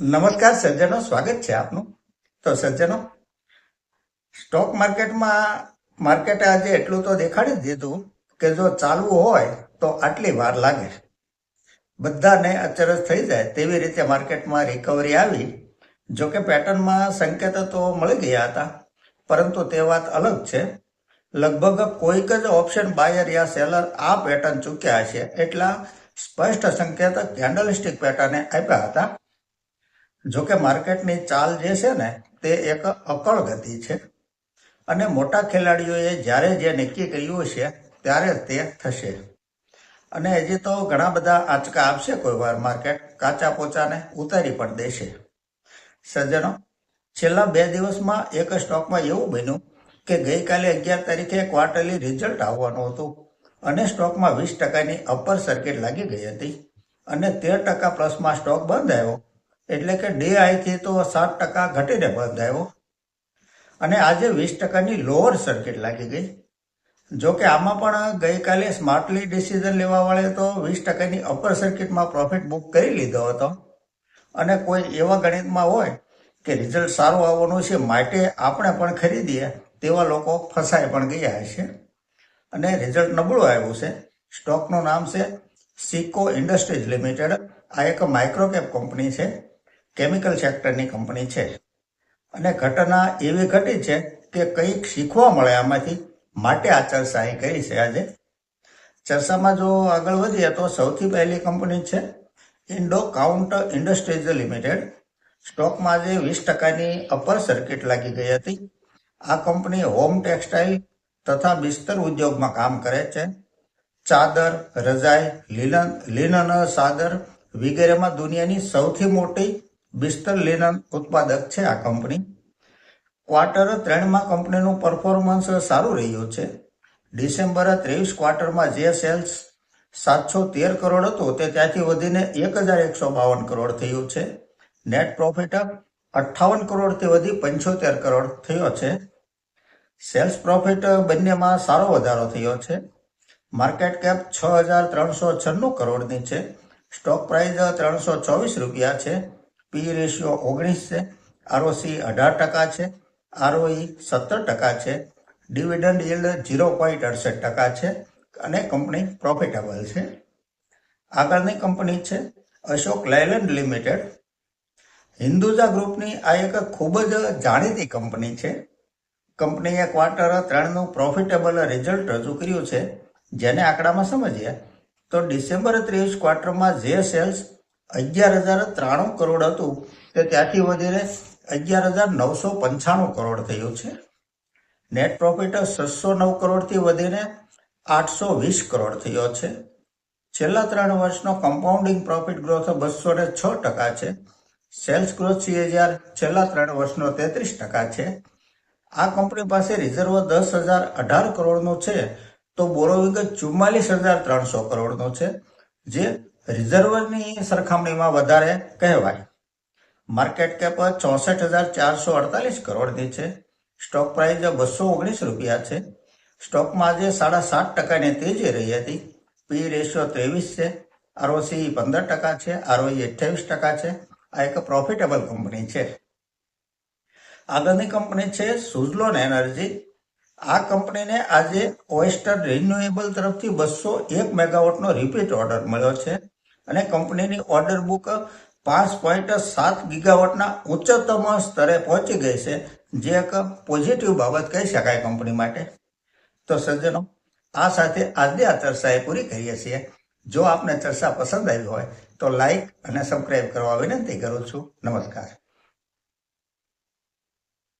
નમસ્કાર સજ્જનો, સ્વાગત છે આપનું. તો સજ્જનો સ્ટોક માર્કેટમાં માર્કેટે આજે એટલું તો દેખાડી દીધું કે જો ચાલવું હોય તો આટલી વાર લાગે. બધાને અચરજ થઈ જાય તેવી રીતે માર્કેટમાં રિકવરી આવી. જો કે પેટર્નમાં સંકેતો તો મળી ગયા હતા, પરંતુ તે વાત અલગ છે. લગભગ કોઈક જ ઓપ્શન બાયર યા સેલર આ પેટર્ન ચૂક્યા છે એટલા સ્પષ્ટ સંકેત કેન્ડલસ્ટિક પેટર્ને આપ્યા હતા. જો કે માર્કેટની ચાલ જે છે ને, તે એક અકળ ગતિ છે. અને મોટા ખેલાડીઓએ જ્યારે જે નક્કી કર્યું છે ત્યારે તે થશે. અને હજી તો ઘણા બધા આંચકા આપશે કોઈ વાર માર્કેટ કાચા પોચાને ઉતારી પણ દેશે. સજ્જનો, છેલ્લા બે દિવસમાં એક સ્ટોકમાં એવું બન્યું કે ગઈકાલે અગિયાર તારીખે ક્વાર્ટરલી રિઝલ્ટ આવવાનું હતું અને સ્ટોકમાં વીસ ટકાની અપર સર્કિટ લાગી ગઈ હતી અને તેર ટકા પ્લસમાં સ્ટોક બંધ આવ્યો. એટલે કે ડે આઈથી તો સાત ટકા ઘટીને બંધ આવ્યો અને આજે વીસ ટકાની લોઅર સર્કિટ લાગી ગઈ. જો કે આમાં પણ ગઈકાલે સ્માર્ટલી ડિસિઝન લેવા વાળે તો વીસ ટકાની અપર સર્કિટમાં પ્રોફિટ બુક કરી લીધો હતો. અને કોઈ એવા ગણિતમાં હોય કે રિઝલ્ટ સારું આવવાનું છે, માટે આપણે પણ ખરીદીએ, તેવા લોકો ફસાઈ પણ ગયા છે અને રિઝલ્ટ નબળું આવ્યું છે. સ્ટોકનું નામ છે સિકો ઇન્ડસ્ટ્રીઝ લિમિટેડ આ એક માઇક્રોકેપ કંપની છે. કેમિકલ સેક્ટરની કંપની છે. અને ઘટના એવી ઘટી છે કે કંઈક શીખવા મળે આમાંથી માટે આ ચર્ચા અહીં કરી છે આજે. ચર્ચામાં જો આગળ વધીએ તો સૌથી પહેલી કંપની છે ઇન્ડો કાઉન્ટ ઇન્ડસ્ટ્રીઝ લિમિટેડ. સ્ટોકમાં આજે વીસ ટકાની અપર સર્કિટ લાગી ગઈ હતી. આ કંપની હોમ ટેક્સટાઇલ તથા બિસ્તર ઉદ્યોગમાં કામ કરે છે. ચાદર, રજાઈ લિનન સાદર વગેરેમાં દુનિયાની સૌથી મોટી બિસ્તર લિનન ઉત્પાદક છે આ કંપની. ક્વાર્ટર ત્રણમાં કંપનીનું પરફોર્મન્સ સારું રહ્યું છે. ડિસેમ્બર ત્રેવીસ ક્વાર્ટરમાં જે સેલ્સ સાતસો તેર કરોડ હતો તે ત્યાંથી વધીને એક હજાર એકસો બાવન કરોડ થયું છે. નેટ પ્રોફિટ અઠ્ઠાવન કરોડથી વધી પંચોતેર કરોડ થયો છે. સેલ્સ પ્રોફિટ બંનેમાં સારો વધારો થયો છે. માર્કેટ કેપ છ હજાર ત્રણસો છન્નું કરોડની છે. સ્ટોક પ્રાઇસ ત્રણસો ચોવીસ રૂપિયા છે. પી રેશિયો ઓગણીસ છે. આરઓસી અઢાર ટકા છે. આરઓઈ સત્તર ટકા છે. ડિવિડન્ડ yield ઝીરો પોઈન્ટ અડસઠ ટકા છે અને કંપની પ્રોફિટેબલ છે. આગળની કંપની છે અશોક લેલેન્ડ લિમિટેડ. હિન્દુજા ગ્રુપની આ એક ખૂબ જ જાણીતી કંપની છે. કંપનીએ ક્વાર્ટર ત્રણનું પ્રોફિટેબલ રિઝલ્ટ રજૂ કર્યું છે. જેને આંકડામાં સમજીએ તો ડિસેમ્બર ત્રેવીસ ક્વાર્ટરમાં જે સેલ્સ અગિયાર હજાર ત્રાણું કરોડ હતું. તે ત્યાંથી વધીને અગિયાર હજાર નવસો પંચાણું કરોડ થયું છે. નેટ પ્રોફિટ છસો નવ કરોડથી વધીને આઠસો વીસ કરોડ થયો છે. છેલ્લા ત્રણ વર્ષનો કમ્પાઉન્ડિંગ પ્રોફિટ ગ્રોથ બસો ને છ ટકા છે. સેલ્સ ગ્રોથ સીએજીઆર છેલ્લા ત્રણ વર્ષનો તેત્રીસ ટકા છે. આ કંપની પાસે રિઝર્વ દસ હજાર અઢાર કરોડનો છે. તો બોરોવિંગ ચુમ્માલીસ હજાર ત્રણસો કરોડનો છે. જે રિઝર્વની સરખામણીમાં વધારે કહેવાય. માર્કેટ કેપ ચોસઠ હજાર ચારસો અડતાલીસ કરોડની છે. સ્ટોક પ્રાઇસ બસો ઓગણીસ રૂપિયા છે. સ્ટોકમાં આજે સાડા સાત ટકાની તેજી રહી હતી. પી રેશિયો ત્રેવીસ છે. આરઓસી પંદર ટકા છે. આરઓઈ અઠ્યાવીસ ટકા છે. આ એક પ્રોફિટેબલ કંપની છે. આગળની કંપની છે સુઝલોન એનર્જી. આ કંપનીને આજે ઓઇસ્ટર રિન્યુએબલ તરફથી બસો એક મેગાવોટનો રિપીટ ઓર્ડર મળ્યો છે અને કંપનીની ઓર્ડર બુક પાંચ પોઈન્ટ સાત ગીગાવોટના ઉચ્ચતમ સ્તરે પહોંચી ગઈ છે, જે એક પોઝિટિવ બાબત કહી શકાય કંપની માટે. તો સજ્જનો, આ સાથે આજની આ ચર્ચા એ પૂરી કરીએ છીએ. જો આપને ચર્ચા પસંદ આવી હોય તો લાઈક અને સબસ્ક્રાઈબ કરવા વિનંતી કરું છું. નમસ્કાર.